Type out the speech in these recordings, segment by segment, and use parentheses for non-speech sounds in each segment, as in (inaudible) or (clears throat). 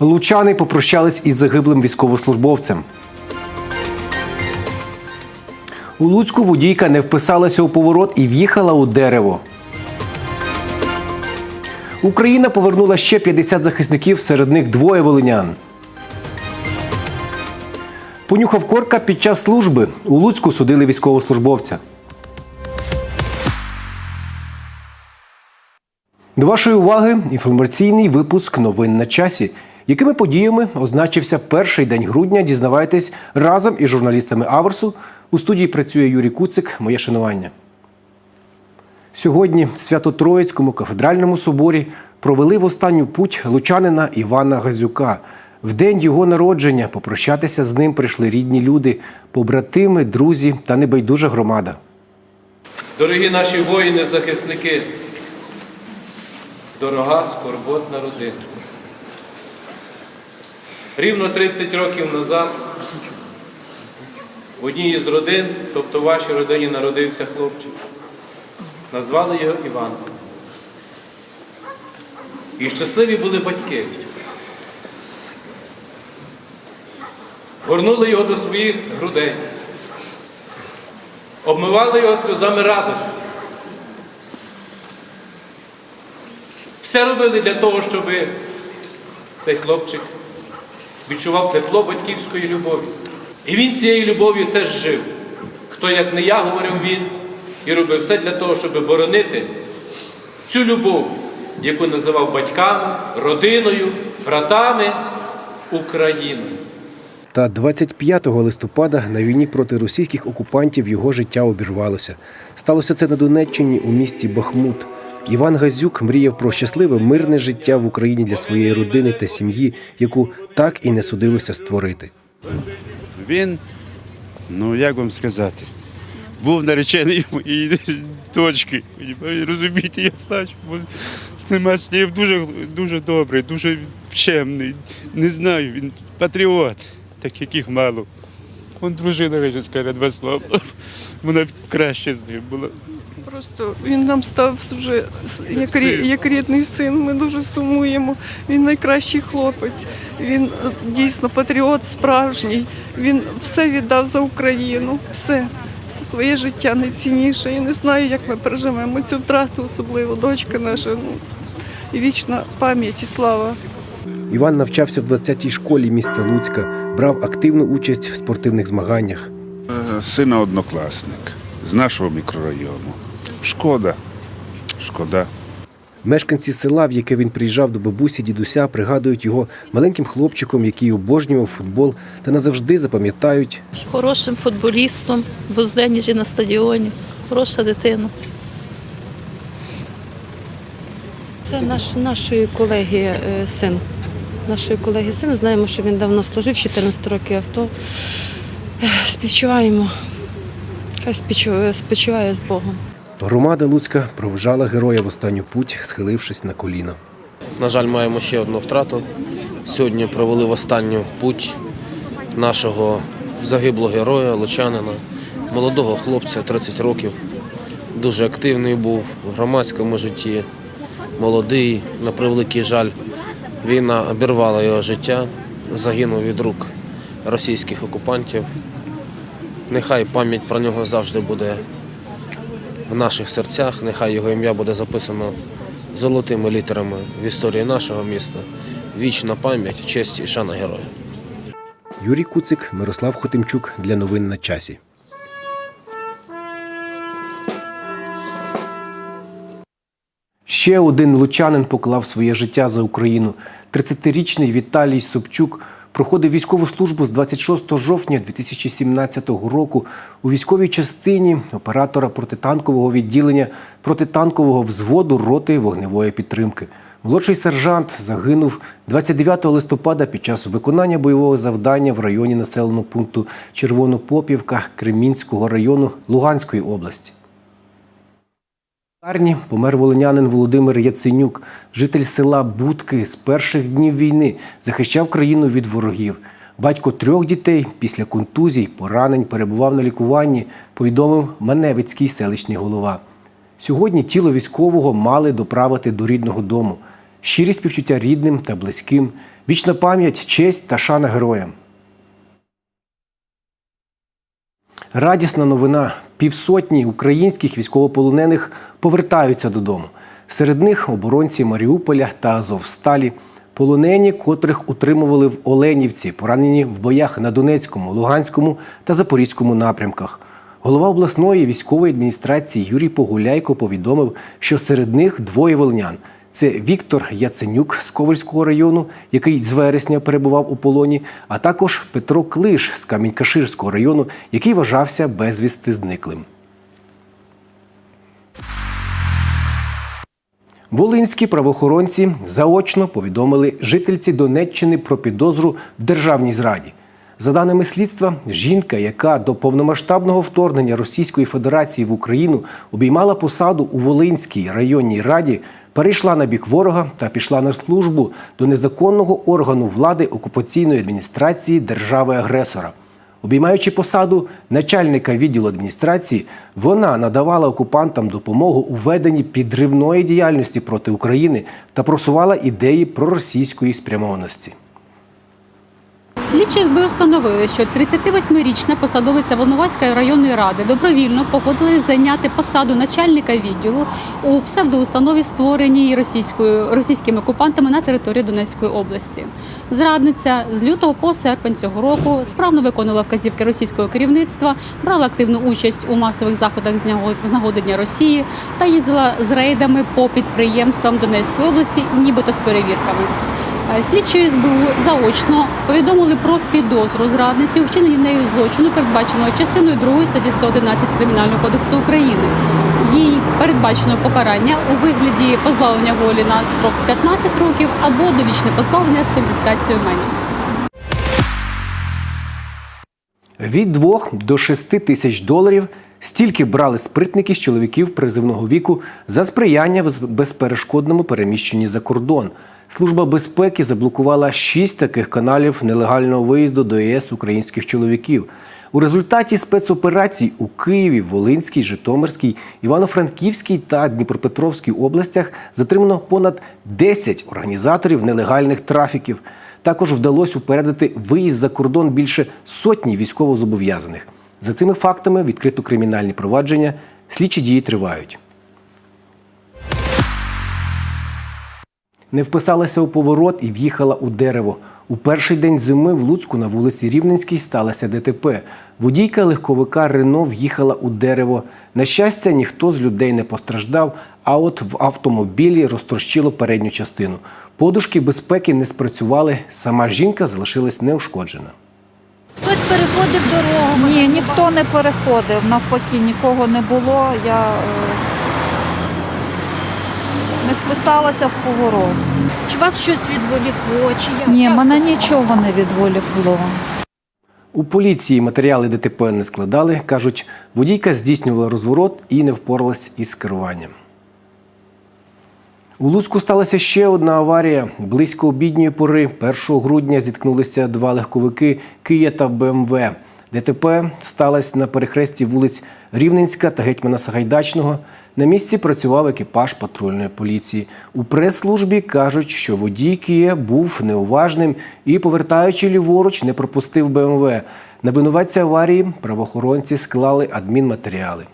Лучани попрощались із загиблим військовослужбовцем. У Луцьку водійка не вписалася у поворот і в'їхала у дерево. Україна повернула ще 50 захисників, серед них двоє волинян. Понюхав корка під час служби. У Луцьку судили військовослужбовця. До вашої уваги інформаційний випуск новин на часі. Якими подіями означився перший день грудня? Дізнавайтесь разом із журналістами Аверсу. У студії працює Юрій Куцик. Моє шанування. Сьогодні в Свято-Троїцькому кафедральному соборі провели в останню путь лучанина Івана Газюка. В день його народження попрощатися з ним прийшли рідні люди, побратими, друзі та небайдужа громада. Дорогі наші воїни-захисники, дорога скорботна родина. Рівно 30 років назад в одній із родин, тобто в вашій родині, народився хлопчик. Назвали його Іван. І щасливі були батьки. Горнули його до своїх грудей, обмивали його сльозами радості. Все робили для того, щоб цей хлопчик відчував тепло батьківської любові. І він цією любов'ю теж жив. Хто, як не я, говорив він, і робив все для того, щоб боронити цю любов, яку називав батьками, родиною, братами, Україною. Та 25 листопада на війні проти російських окупантів його життя обірвалося. Сталося це на Донеччині у місті Бахмут. Іван Газюк мріяв про щасливе мирне життя в Україні для своєї родини та сім'ї, яку так і не судилося створити. Він, ну як вам сказати, був наречений моєї дочки. Розумієте, я плачу, бо нема слів. Дуже, дуже добрий, дуже чемний. Не знаю, він патріот, так яких мало. Он дружина скаже два слова. Вона краще з ним була. Просто він нам став вже як, рі- як рідний син. Ми дуже сумуємо. Він найкращий хлопець. Він е, дійсно патріот справжній. Він все віддав за Україну. Все. Все своє життя найцінніше. Я не знаю, як ми переживемо цю втрату, особливо дочка наша. Ну, і вічна пам'ять і слава. Іван навчався в 20-й школі міста Луцька, брав активну участь в спортивних змаганнях. Сина однокласник з нашого мікрорайону. Шкода. Шкода. Мешканці села, в яке він приїжджав до бабусі дідуся, пригадують його маленьким хлопчиком, який обожнював футбол, та назавжди запам'ятають хорошим футболістом, в Узденіжі на стадіоні. Хороша дитина. Це наш, нашої колеги е, син. Нашої колеги син. Знаємо, що він давно служив, 14 років авто. Співчуваємо. Хай спочиває з Богом. Громада Луцька проважала героя в останню путь, схилившись на коліна. На жаль, маємо ще одну втрату. Сьогодні провели в останню путь нашого загиблого героя, лучанина, молодого хлопця, 30 років. Дуже активний був в громадському житті, молодий, на превеликий жаль. Війна обірвала його життя, загинув від рук російських окупантів. Нехай пам'ять про нього завжди буде в наших серцях, нехай його ім'я буде записано золотими літерами в історії нашого міста. Вічна пам'ять, честь і шана героя. Юрій Куцик, Мирослав Хотимчук для новин на часі. Ще один лучанин поклав своє життя за Україну. 30-річний Віталій Собчук проходив військову службу з 26 жовтня 2017 року у військовій частині оператора протитанкового відділення протитанкового взводу роти вогневої підтримки. Молодший сержант загинув 29 листопада під час виконання бойового завдання в районі населеного пункту Червонопопівка Кремінського району Луганської області. Лікарні помер волинянин Володимир Яценюк, житель села Будки з перших днів війни, захищав країну від ворогів. Батько трьох дітей після контузій, поранень перебував на лікуванні, повідомив Маневицький селищний голова. Сьогодні тіло військового мали доправити до рідного дому. Щирі співчуття рідним та близьким. Вічна пам'ять, честь та шана героям. Радісна новина. Півсотні українських військовополонених повертаються додому. Серед них оборонці Маріуполя та Азовсталі, полонені, котрих утримували в Оленівці, поранені в боях на Донецькому, Луганському та Запорізькому напрямках. Голова обласної військової адміністрації Юрій Погуляйко повідомив, що серед них двоє волинян. Це Віктор Яценюк з Ковальського району, який з вересня перебував у полоні, а також Петро Клиш з Камінь-Каширського району, який вважався безвісти зниклим. Волинські правоохоронці заочно повідомили жительці Донеччини про підозру в державній зраді. За даними слідства, жінка, яка до повномасштабного вторгнення Російської Федерації в Україну обіймала посаду у Волинській районній раді, перейшла на бік ворога та пішла на службу до незаконного органу влади окупаційної адміністрації держави-агресора. Обіймаючи посаду начальника відділу адміністрації, вона надавала окупантам допомогу у веденні підривної діяльності проти України та просувала ідеї проросійської спрямованості. Слідчі СБУ встановили, що 38-річна посадовиця Волноваської районної ради добровільно погодилась зайняти посаду начальника відділу у псевдоустанові, створеній російською російськими окупантами на території Донецької області. Зрадниця з лютого по серпень цього року справно виконувала вказівки російського керівництва, брала активну участь у масових заходах з Дня Росії та їздила з рейдами по підприємствам Донецької області, нібито з перевірками. Слідчі СБУ заочно повідомили про підозру зрадниці у вчиненні нею злочину, передбаченого частиною 2 статті 111 Кримінального кодексу України. Їй передбачено покарання у вигляді позбавлення волі на строк 15 років або довічне позбавлення з конфіскацією майна. Від 2 до 6 тисяч доларів стільки брали спритники з чоловіків призивного віку за сприяння в безперешкодному переміщенні за кордон. Служба безпеки заблокувала шість таких каналів нелегального виїзду до ЄС українських чоловіків. У результаті спецоперацій у Києві, Волинській, Житомирській, Івано-Франківській та Дніпропетровській областях затримано понад 10 організаторів нелегальних трафіків. Також вдалося упередити виїзд за кордон більше сотні військовозобов'язаних. За цими фактами відкрито кримінальні провадження. Слідчі дії тривають. Не вписалася у поворот і в'їхала у дерево. У перший день зими в Луцьку на вулиці Рівненській сталося ДТП. Водійка легковика Рено в'їхала у дерево. На щастя, ніхто з людей не постраждав, а от в автомобілі розтрощило передню частину. Подушки безпеки не спрацювали. Сама жінка залишилась неушкоджена. Хтось переходив дорогу. Ні, ніхто не переходив, навпаки, нікого не було. Я е, вписалася в поворот. Чи вас щось відволікло? Чи як? Ні, Як мене це нічого не відволікло. У поліції матеріали ДТП не складали. Кажуть, водійка здійснювала розворот і не впоралась із керуванням. У Луцьку сталася ще одна аварія. Близько обідньої пори 1 грудня зіткнулися два легковики Кия та БМВ. ДТП сталося на перехресті вулиць Рівненська та Гетьмана Сагайдачного. На місці працював екіпаж патрульної поліції. У прес-службі кажуть, що водій Кія був неуважним і, повертаючи ліворуч, не пропустив БМВ. На винуватця аварії правоохоронці склали адмінматеріали.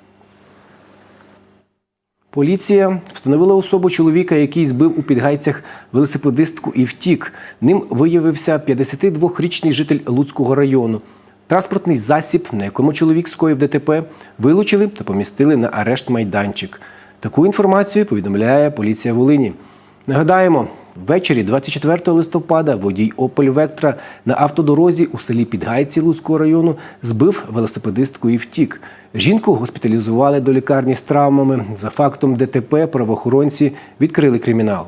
Поліція встановила особу чоловіка, який збив у підгайцях велосипедистку і втік. Ним виявився 52-річний житель Луцького району. Транспортний засіб, на якому чоловік скоїв ДТП, вилучили та помістили на арешт майданчик. Таку інформацію повідомляє поліція Волині. Нагадаємо, ввечері 24 листопада водій Опель Вектра на автодорозі у селі Підгайці Луцького району збив велосипедистку і втік. Жінку госпіталізували до лікарні з травмами. За фактом ДТП правоохоронці відкрили кримінал.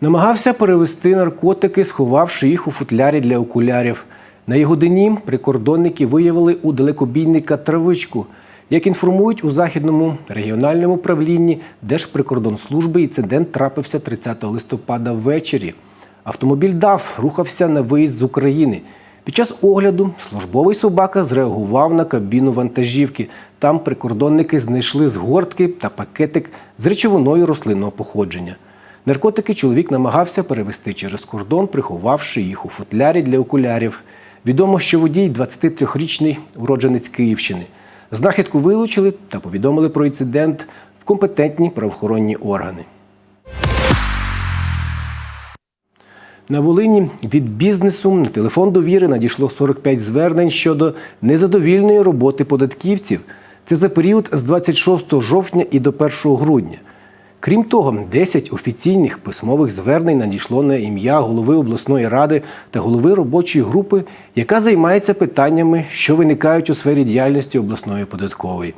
Намагався перевести наркотики, сховавши їх у футлярі для окулярів. На його дині прикордонники виявили у далекобійника травичку. Як інформують у західному регіональному управлінні Держприкордонслужби, інцидент трапився 30 листопада ввечері. Автомобіль ДАФ рухався на виїзд з України. Під час огляду службовий собака зреагував на кабіну вантажівки. Там прикордонники знайшли згортки та пакетик з речовиною рослинного походження. Наркотики чоловік намагався перевести через кордон, приховавши їх у футлярі для окулярів. Відомо, що водій 23-річний уродженець Київщини. Знахідку вилучили та повідомили про інцидент в компетентні правоохоронні органи. На Волині від бізнесу на телефон довіри надійшло 45 звернень щодо незадовільної роботи податківців. Це за період з 26 жовтня і до 1 грудня. Крім того, 10 офіційних письмових звернень надійшло на ім'я голови обласної ради та голови робочої групи, яка займається питаннями, що виникають у сфері діяльності обласної податкової.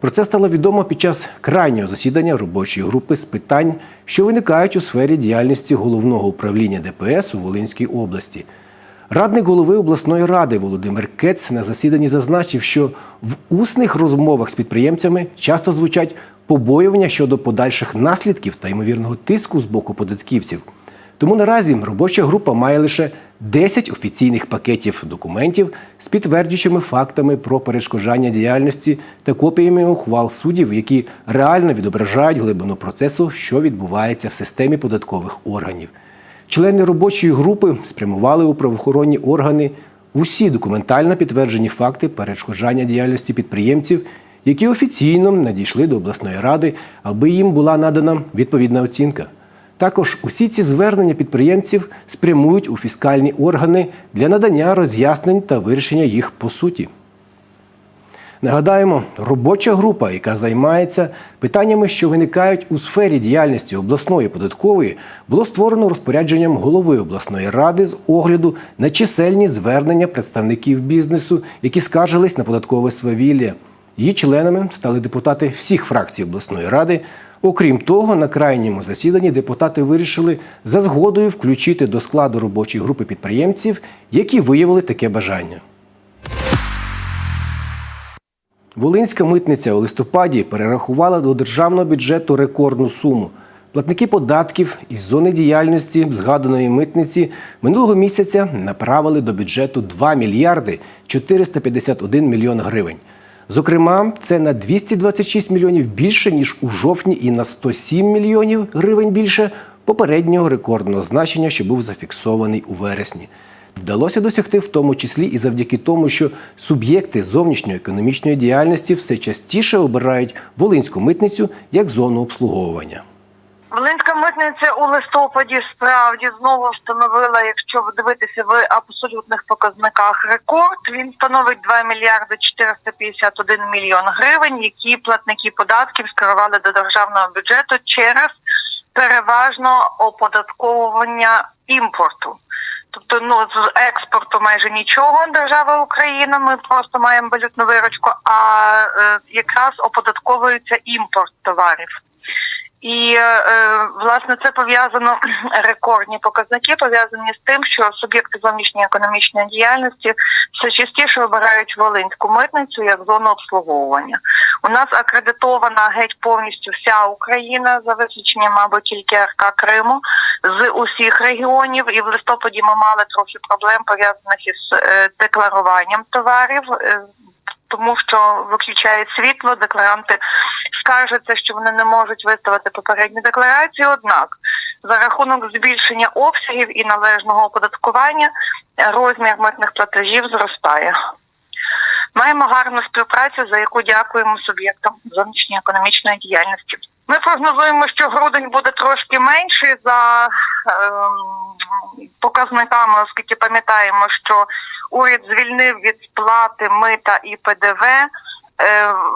Про це стало відомо під час крайнього засідання робочої групи з питань, що виникають у сфері діяльності головного управління ДПС у Волинській області. Радник голови обласної ради Володимир Кец на засіданні зазначив, що в усних розмовах з підприємцями часто звучать побоювання щодо подальших наслідків та ймовірного тиску з боку податківців. Тому наразі робоча група має лише 10 офіційних пакетів документів з підтверджуючими фактами про перешкоджання діяльності та копіями ухвал суддів, які реально відображають глибину процесу, що відбувається в системі податкових органів. Члени робочої групи спрямували у правоохоронні органи усі документально підтверджені факти перешкоджання діяльності підприємців, які офіційно надійшли до обласної ради, аби їм була надана відповідна оцінка. Також усі ці звернення підприємців спрямують у фіскальні органи для надання роз'яснень та вирішення їх по суті. Нагадаємо, робоча група, яка займається питаннями, що виникають у сфері діяльності обласної податкової, було створено розпорядженням голови обласної ради з огляду на чисельні звернення представників бізнесу, які скаржились на податкове свавілля. Її членами стали депутати всіх фракцій обласної ради. Окрім того, на крайньому засіданні депутати вирішили за згодою включити до складу робочої групи підприємців, які виявили таке бажання. Волинська митниця у листопаді перерахувала до державного бюджету рекордну суму. Платники податків із зони діяльності згаданої митниці минулого місяця направили до бюджету 2 мільярди 451 мільйон гривень. Зокрема, це на 226 мільйонів більше ніж у жовтні, і на 107 мільйонів гривень більше попереднього рекордного значення, що був зафіксований у вересні. Вдалося досягти в тому числі і завдяки тому, що суб'єкти зовнішньої економічної діяльності все частіше обирають волинську митницю як зону обслуговування. Волинська митниця у листопаді справді знову встановила, якщо дивитися в абсолютних показниках рекорд, він становить 2 мільярди 451 мільйон гривень, які платники податків скерували до державного бюджету через переважно оподатковування імпорту. Тобто, ну з експорту майже нічого держава Україна. Ми просто маємо валютну виручку, а е, якраз оподатковується імпорт товарів. І е, власне це пов'язано (clears throat) рекордні показники, пов'язані з тим, що суб'єкти зовнішньої економічної діяльності все частіше обирають Волинську митницю як зону обслуговування. У нас акредитована геть повністю вся Україна за виключенням, мабуть, тільки РК Криму з усіх регіонів. І в листопаді ми мали трохи проблем пов'язаних із е, декларуванням товарів. Тому що виключають світло, декларанти скаржаться, що вони не можуть виставити попередню декларацію. Однак за рахунок збільшення обсягів і належного оподаткування розмір митних платежів зростає. Маємо гарну співпрацю, за яку дякуємо суб'єктам зовнішньої економічної діяльності. Ми прогнозуємо, що грудень буде трошки менший за ем, показниками, оскільки пам'ятаємо, що уряд звільнив від сплати мита і ПДВ е,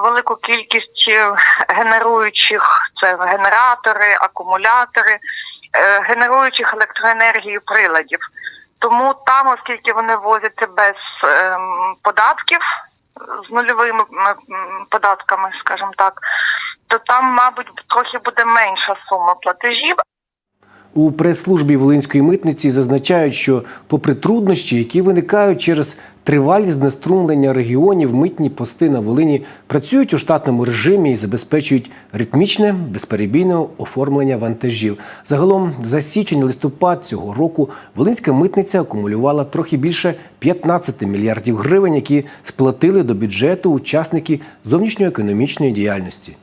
велику кількість е, генеруючих це генератори, акумулятори, е, генеруючих електроенергію приладів. Тому там, оскільки вони возяться без ем, податків, з нульовими податками, скажімо так, то там, мабуть, трохи буде менша сума платежів. У прес-службі Волинської митниці зазначають, що, попри труднощі, які виникають через тривалі знеструмлення регіонів, митні пости на Волині працюють у штатному режимі і забезпечують ритмічне, безперебійне оформлення вантажів. Загалом за січень-листопад цього року Волинська митниця акумулювала трохи більше 15 мільярдів гривень, які сплатили до бюджету учасники зовнішньоекономічної діяльності.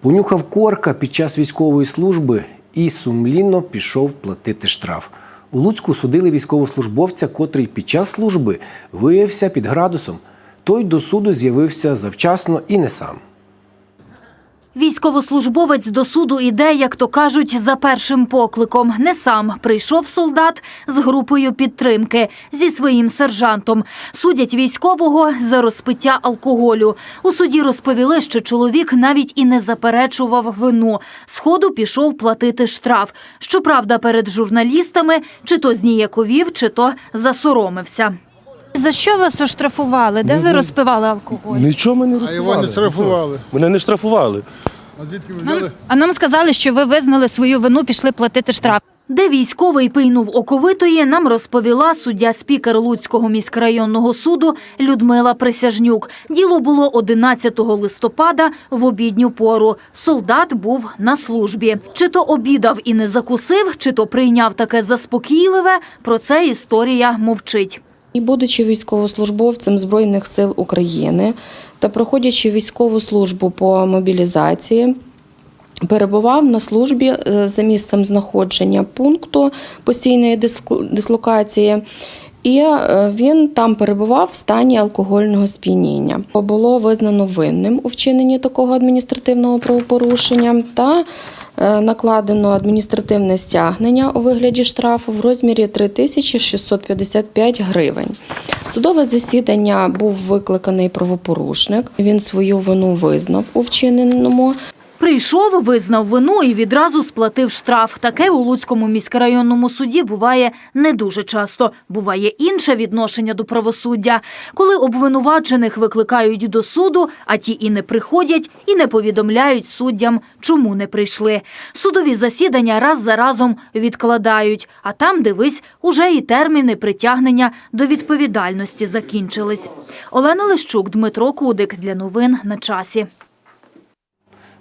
Понюхав корка під час військової служби і сумлінно пішов платити штраф. У Луцьку судили військовослужбовця, котрий під час служби виявився під градусом. Той до суду з'явився завчасно і не сам. Військовослужбовець до суду іде, як то кажуть, за першим покликом. Не сам прийшов солдат з групою підтримки зі своїм сержантом. Судять військового за розпиття алкоголю. У суді розповіли, що чоловік навіть і не заперечував вину. Сходу пішов платити штраф. Щоправда, перед журналістами чи то зніяковів, чи то засоромився. За що вас оштрафували? Де ви розпивали алкоголь? Нічого ми не розпивали. його не штрафували. Мене не штрафували. А звідки ви взяли? А нам сказали, що ви визнали свою вину, пішли платити штраф. Де військовий пийнув оковитої, нам розповіла суддя спікер Луцького міськрайонного суду Людмила Присяжнюк. Діло було 11 листопада в обідню пору. Солдат був на службі. Чи то обідав і не закусив, чи то прийняв таке заспокійливе, про це історія мовчить. І будучи військовослужбовцем Збройних сил України та проходячи військову службу по мобілізації, перебував на службі е, за місцем знаходження пункту постійної дислокації. І е, він там перебував в стані алкогольного сп'яніння. Було визнано винним у вчиненні такого адміністративного правопорушення та накладено адміністративне стягнення у вигляді штрафу в розмірі 3655 гривень. Судове засідання був викликаний правопорушник. Він свою вину визнав у вчиненому. Прийшов, визнав вину і відразу сплатив штраф. Таке у Луцькому міськрайонному суді буває не дуже часто. Буває інше відношення до правосуддя, коли обвинувачених викликають до суду, а ті і не приходять, і не повідомляють суддям, чому не прийшли. Судові засідання раз за разом відкладають, а там, дивись, уже і терміни притягнення до відповідальності закінчились. Олена Лещук, Дмитро Кудик для новин на часі.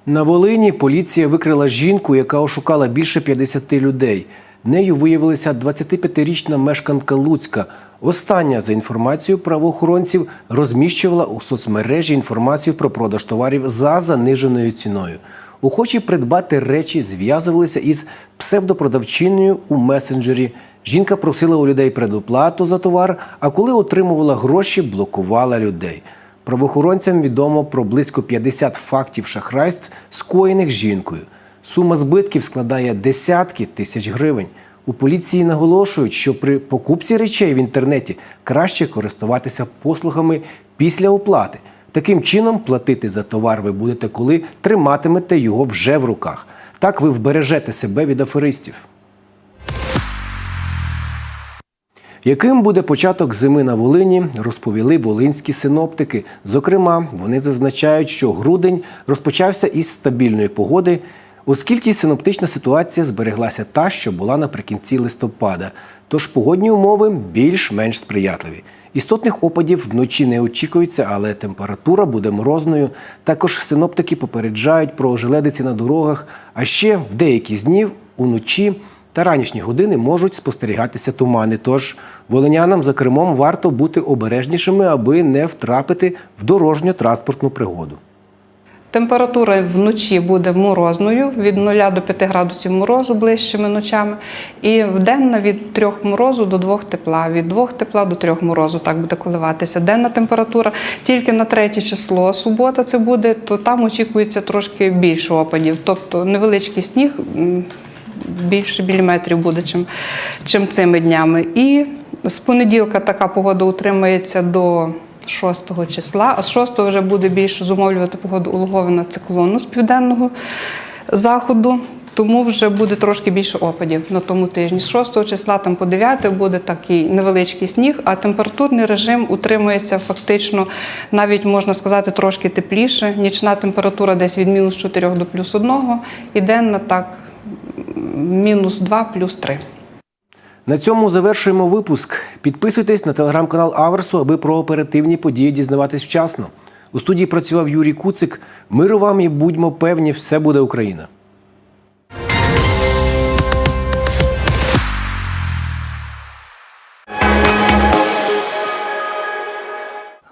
На Волині поліція викрила жінку, яка ошукала більше 50 людей. Нею виявилася 25-річна мешканка Луцька. Остання, за інформацією правоохоронців, розміщувала у соцмережі інформацію про продаж товарів за заниженою ціною. Охочі придбати речі зв'язувалися із псевдопродавчиною у месенджері. Жінка просила у людей предоплату за товар, а коли отримувала гроші, блокувала людей. Правоохоронцям відомо про близько 50 фактів шахрайств, скоєних жінкою. Сума збитків складає десятки тисяч гривень. У поліції наголошують, що при покупці речей в інтернеті краще користуватися послугами після оплати. Таким чином, платити за товар ви будете, коли триматимете його вже в руках. Так ви вбережете себе від аферистів. Яким буде початок зими на Волині, розповіли волинські синоптики. Зокрема, вони зазначають, що грудень розпочався із стабільної погоди, оскільки синоптична ситуація збереглася та, що була наприкінці листопада. Тож погодні умови більш-менш сприятливі. Істотних опадів вночі не очікується, але температура буде морозною. Також синоптики попереджають про ожеледиці на дорогах, а ще в деякі з днів уночі та ранішні години можуть спостерігатися тумани. Тож волинянам за кермом варто бути обережнішими, аби не втрапити в дорожньо-транспортну пригоду. Температура вночі буде морозною від 0 до 5 градусів морозу ближчими ночами. І вденно від 3 морозу до 2 тепла, від 2 тепла до 3 морозу так буде коливатися. Денна температура тільки на третє число, субота це буде, то там очікується трошки більше опадів. Тобто невеличкий сніг більше міліметрів буде, чим, чим цими днями. І з понеділка така погода утримається до 6 числа, а з 6 вже буде більше зумовлювати погоду улоговина циклону з південного заходу. Тому вже буде трошки більше опадів на тому тижні. З 6 числа там по 9 буде такий невеличкий сніг, а температурний режим утримується фактично, навіть можна сказати, трошки тепліше. Нічна температура десь від мінус 4 до плюс 1, і денна так мінус 2, плюс 3. На цьому завершуємо випуск. Підписуйтесь на телеграм-канал Аверсу, аби про оперативні події дізнаватись вчасно. У студії працював Юрій Куцик. Миру вам і будьмо певні, все буде Україна.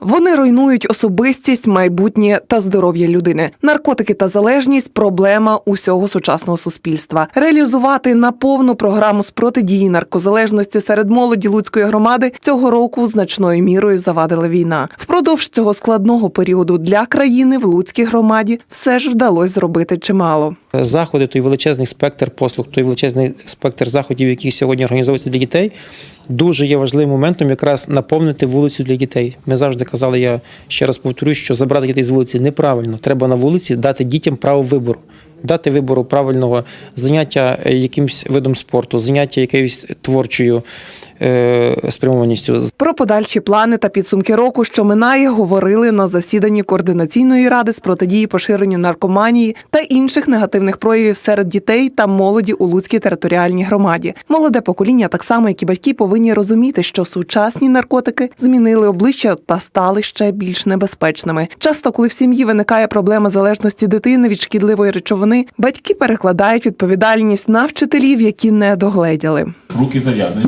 Вони руйнують особистість, майбутнє та здоров'я людини. Наркотики та залежність проблема усього сучасного суспільства. Реалізувати наповну програму з протидії наркозалежності серед молоді Луцької громади цього року значною мірою завадила війна. Впродовж цього складного періоду для країни в Луцькій громаді все ж вдалося зробити чимало. заходи, той величезний спектр послуг, той величезний спектр заходів, які сьогодні організовуються для дітей, дуже є важливим моментом якраз наповнити вулицю для дітей. Ми завжди казали, я ще раз повторюю, що забрати дітей з вулиці неправильно. Треба на вулиці дати дітям право вибору. Дати вибору правильного заняття е, якимсь видом спорту, заняття якоюсь творчою е, спрямованістю. Про подальші плани та підсумки року, що минає, говорили на засіданні координаційної ради з протидії поширенню наркоманії та інших негативних проявів серед дітей та молоді у Луцькій територіальній громаді. Молоде покоління, так само як і батьки, повинні розуміти, що сучасні наркотики змінили обличчя та стали ще більш небезпечними. Часто, коли в сім'ї виникає проблема залежності дитини від шкідливої речовини, батьки перекладають відповідальність на вчителів, які не догледіли. руки зав'язані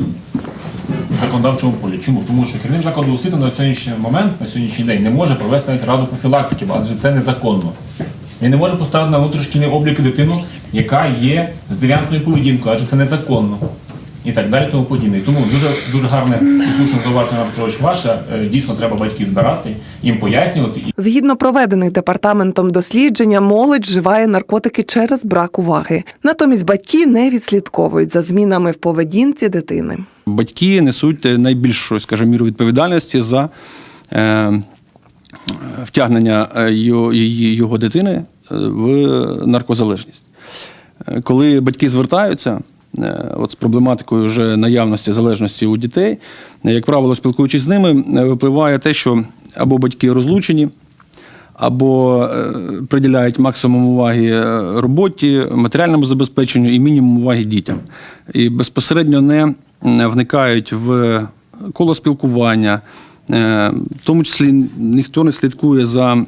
в законодавчому полі. Чому? Тому що керівник закладу освіти на сьогоднішній момент, на сьогоднішній день не може провести навіть раду профілактики, адже це незаконно. Він не може поставити на внутрішній облік дитину, яка є з дев'янтною поведінкою, адже це незаконно. І так далі, тому подібне. І Тому дуже дуже гарне і слушне зауваження Петрович ваше. Е, Дійсно, треба батьків збирати, їм пояснювати. Згідно проведених департаментом дослідження, молодь вживає наркотики через брак уваги. Натомість батьки не відслідковують за змінами в поведінці дитини. Батьки несуть найбільшу, скажімо, міру відповідальності за е, втягнення е, його, її- його дитини е, в наркозалежність. Е, Коли батьки звертаються е, от з проблематикою вже наявності залежності у дітей, е, як правило, спілкуючись з ними, е, випливає те, що або батьки розлучені, або е, приділяють максимум уваги е, роботі, матеріальному забезпеченню і мінімум уваги дітям. І безпосередньо не вникають в коло спілкування. Е, В тому числі ніхто не слідкує за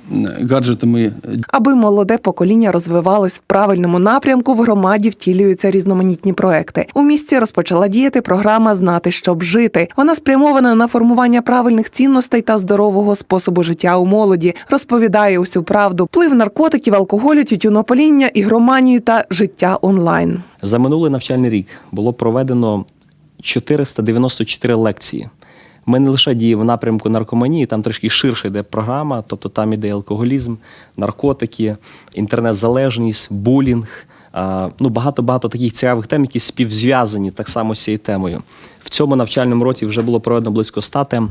гаджетами Аби молоде покоління розвивалось в правильному напрямку, в громаді втілюються різноманітні проекти. У місті розпочала діяти програма Знати, щоб жити. Вона спрямована на формування правильних цінностей та здорового способу життя у молоді. Розповідає усю правду, вплив наркотиків, алкоголю, тютюнопаління, ігроманію та життя онлайн. За минулий навчальний рік було проведено 494 лекції. Ми не лише діємо в напрямку наркоманії, там трішки ширше йде програма, тобто там іде алкоголізм, наркотики, інтернет-залежність, булінг. Ну, багато-багато таких цікавих тем, які співзв'язані так само з цією темою. В цьому навчальному році вже було проведено близько 100 тем.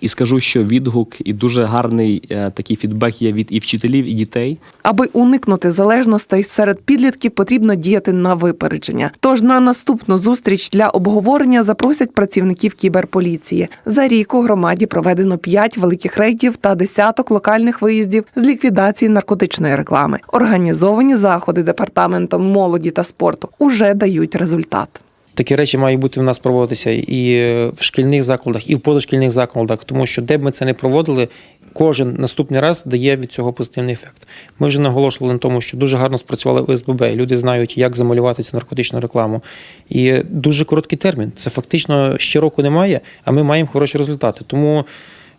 І скажу, що відгук і дуже гарний е, такий фідбек є від і вчителів, і дітей. Аби уникнути залежностей серед підлітків, потрібно діяти на випередження. Тож на наступну зустріч для обговорення запросять працівників кіберполіції. За рік у громаді проведено п'ять великих рейдів та десяток локальних виїздів з ліквідації наркотичної реклами. Організовані заходи департаментом молоді та спорту уже дають результат. Такі речі мають бути в нас проводитися і в шкільних закладах, і в позашкільних закладах, тому що де б ми це не проводили, кожен наступний раз дає від цього позитивний ефект. Ми вже наголошували на тому, що дуже гарно спрацювали ОСББ. Люди знають, як замалювати цю наркотичну рекламу. І дуже короткий термін. Це фактично ще року немає, а ми маємо хороші результати. Тому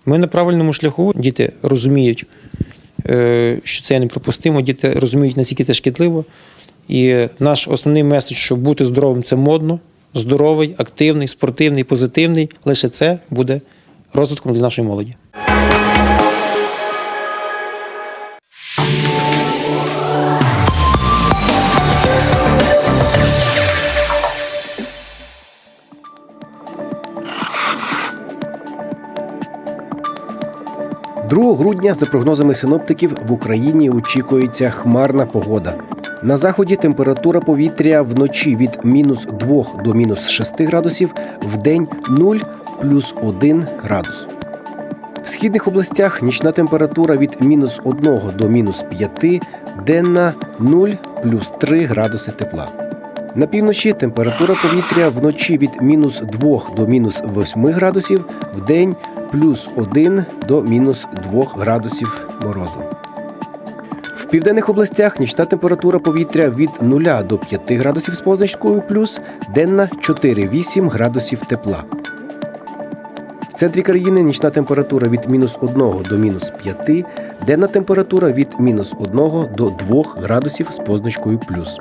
ми на правильному шляху. Діти розуміють, е, що це неприпустимо. Діти розуміють, наскільки це шкідливо. І наш основний меседж, що бути здоровим це модно, здоровий, активний, спортивний, позитивний. Лише це буде розвитком для нашої молоді. – 2 грудня, за прогнозами синоптиків, в Україні очікується хмарна погода. На заході температура повітря вночі від мінус 2 до мінус 6 градусів, в день 0 плюс 1 градус. В східних областях нічна температура від мінус 1 до мінус 5, денна 0 плюс 3 градуси тепла. На півночі температура повітря вночі від мінус 2 до мінус 8 градусів, в день плюс 1 до мінус 2 градусів морозу. В південних областях нічна температура повітря від 0 до 5 градусів з позначкою плюс, денна 4-8 градусів тепла. В центрі країни нічна температура від мінус 1 до мінус 5, денна температура від мінус 1 до 2 градусів з позначкою плюс.